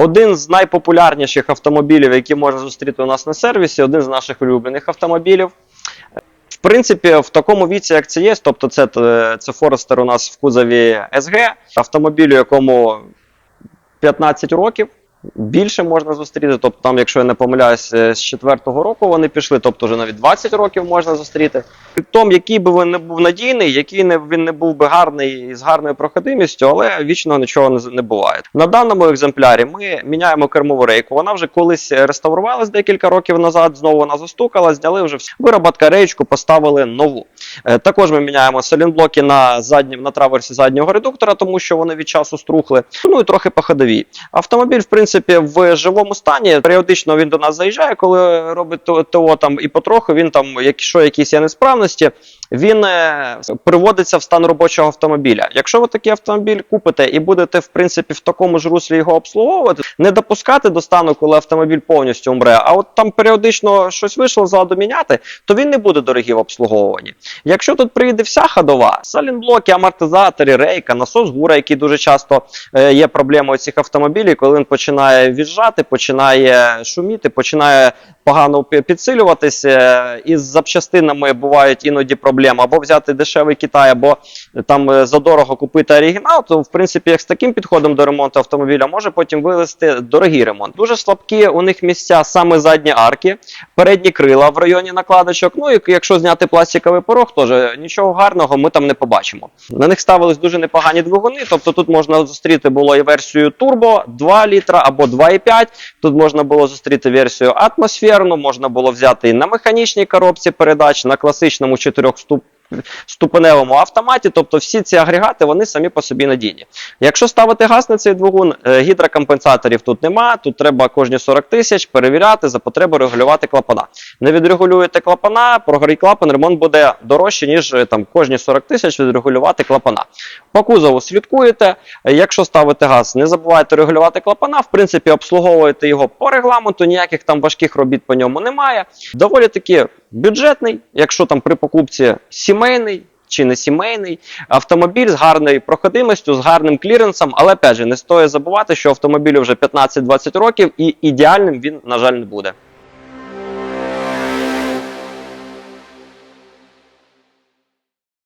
Один з найпопулярніших автомобілів, які можна зустріти у нас на сервісі, один з наших улюблених автомобілів. В принципі, в такому віці, як це є, тобто це, е, це Форестер у нас в кузові СГ, автомобілю, якому 15 років. Більше можна зустріти, тобто там, якщо я не помиляюсь, е, з 4-го року вони пішли, тобто вже навіть 20 років можна зустріти. При тому, який би він не був надійний, який не, він не був би гарний з гарною проходимістю, але вічного нічого не, не буває. На даному екземплярі ми міняємо кермову рейку. Вона вже колись реставрувалась декілька років назад, знову вона застукала, зняли вже всю вироботка рейчку, поставили нову. Е, Також ми міняємо салінблоки на задні, на траверсі заднього редуктора, тому що вони від часу струхли. Ну і трохи по ходовій. Автомобіль, в принципі, в живому стані. Періодично він до нас заїжджає, коли робить ТО, ТО там і потроху він там, якщо якісь є несправності, він е, приводиться в стан робочого автомобіля. Якщо ви такий автомобіль купите і будете, в принципі, в такому ж руслі його обслуговувати, не допускати до стану, коли автомобіль повністю умре, а от там періодично щось вийшло ззаду міняти, то він не буде дорогий в обслуговуванні. Якщо тут приїде вся ходова, салінблоки, амортизатори, рейка, насос гура, який дуже часто е, є проблемою цих автомобілів, коли він починає в'їжджати, починає шуміти, починає погано підсилюватися. Із запчастинами бувають іноді проблеми або взяти дешевий Китай, або там е, задорого купити оригінал, то в принципі, як з таким підходом до ремонту автомобіля, може потім вивести дорогий ремонт. Дуже слабкі у них місця саме задні арки, передні крила в районі накладочок. Ну і якщо зняти пластиковий порог, теж нічого гарного ми там не побачимо. На них ставились дуже непогані двигуни. Тобто тут можна зустріти було і версію турбо 2 літра або 2,5. Тут можна було зустріти версію атмосферну, можна було взяти і на механічній коробці передач, на класичному 4 ступ ступеневому автоматі, тобто всі ці агрегати вони самі по собі надійні. Якщо ставити газ на цей двигун, е, гідрокомпенсаторів тут нема, тут треба кожні 40 тисяч перевіряти за потреби регулювати клапана. Не відрегулюєте клапана, прогорить клапан, ремонт буде дорожче, ніж е, там кожні 40 тисяч відрегулювати клапана. По кузову слідкуєте. Якщо ставите газ, не забувайте регулювати клапана. В принципі, обслуговуєте його по регламенту, ніяких там важких робіт по ньому немає. Доволі таки бюджетний, якщо там при покупці сімейний. Чи не сімейний автомобіль з гарною проходимістю, з гарним кліренсом, але опять же, не стоїть забувати, що автомобілю вже 15-20 років і ідеальним він, на жаль, не буде.